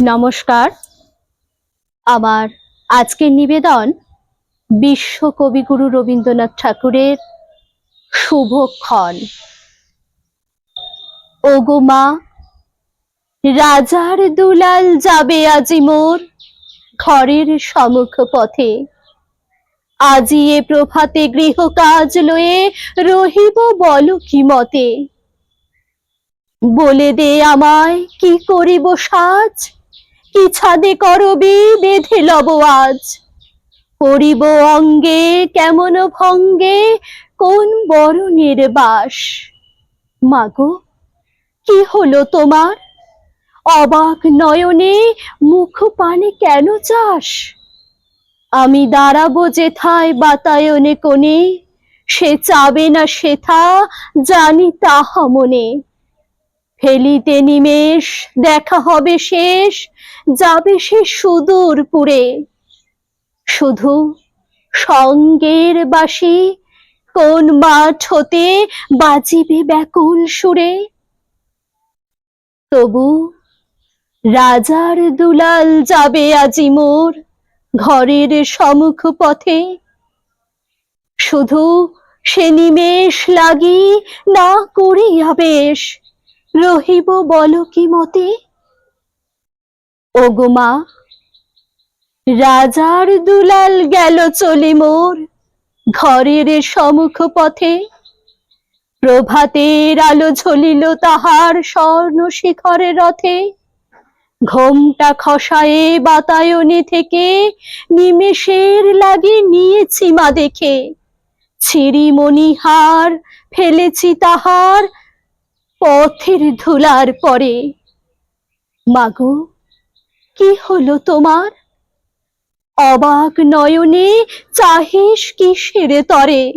নমস্কার। আমার আজকের নিবেদন বিশ্ব কবিগুরু রবীন্দ্রনাথ ঠাকুরের শুভক্ষণ ওগো মা, রাজার দুলাল যাবে আজি মোর ঘরের সমুখ পথে আজি এ প্রভাতে গৃহ কাজ লয়ে রহিব বল কি মতে? বলে দে আমায়, কি করিব সাজ? কি ছাদে করবি বেঁধে লব আজ। করিব অঙ্গে কেমন ভঙ্গে, কোন বরণের বাস? মাগো, কি হলো তোমার? অবাক নয়নে মুখ পানে কেন চাস? আমি দাঁড়াবো যেথায় বাতায়নে কোণে, সে চাবে না সেথা জানি তাহা মনে। ফেলিতে নিমেষ, দেখা হবে শেষ, যাবে সে সুদূর পুরে। শুধু সঙ্গের বাসি, কোন মাঠ হতে বাজিবে ব্যাকুল সুরে। তবু রাজার দুলাল যাবে আজি মোর ঘরের সমুখ পথে। শুধু সে নিমেষ লাগি না করিয়া বেশ রহিব বল কি মতে? ওগো মা, রাজার দুলাল গেল চলে মোর ঘরের সম্মুখ পথে। প্রভাতের আলো ঝলিল তাহার স্বর্ণ শিখরে রথে। ঘোমটা খসায়ে বাতায়নে থেকে নিমেষের লাগে নিয়েছি মা দেখে। ছিড়ি মণিহার ফেলেছি তাহার পথের ধুলার পরে। মাগো, কি হলো তোমার? অবাক নয়নে চাহিস কিসের তরে?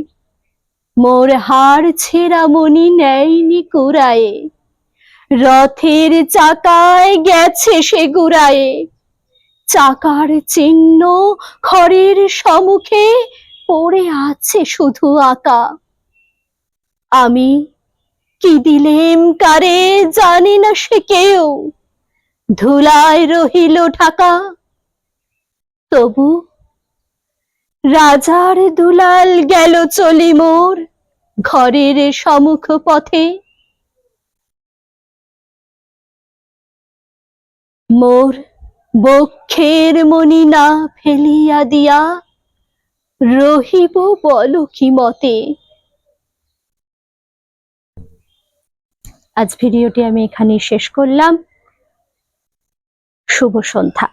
মোর হার ছেঁড়া মনি নেয়নি কুড়ায়ে। রথের চাকায় গেছে সে গুড়ায়ে। চাকার চিহ্ন খড়ের সম্মুখে পড়ে আছে শুধু আঁকা। আমি কি দিলেম কারে জানি না সে কেউ। ধুলায় রহিল ঢাকা। তবু রাজার দুলাল গেল চলি মোর ঘরের সমুখ পথে। মোর বক্ষের মনি না ফেলিয়া দিয়া রহিব বল কি মতে? আজ ভিডিওটি আমি এখানেই শেষ করলাম। শুভ সন্ধ্যা।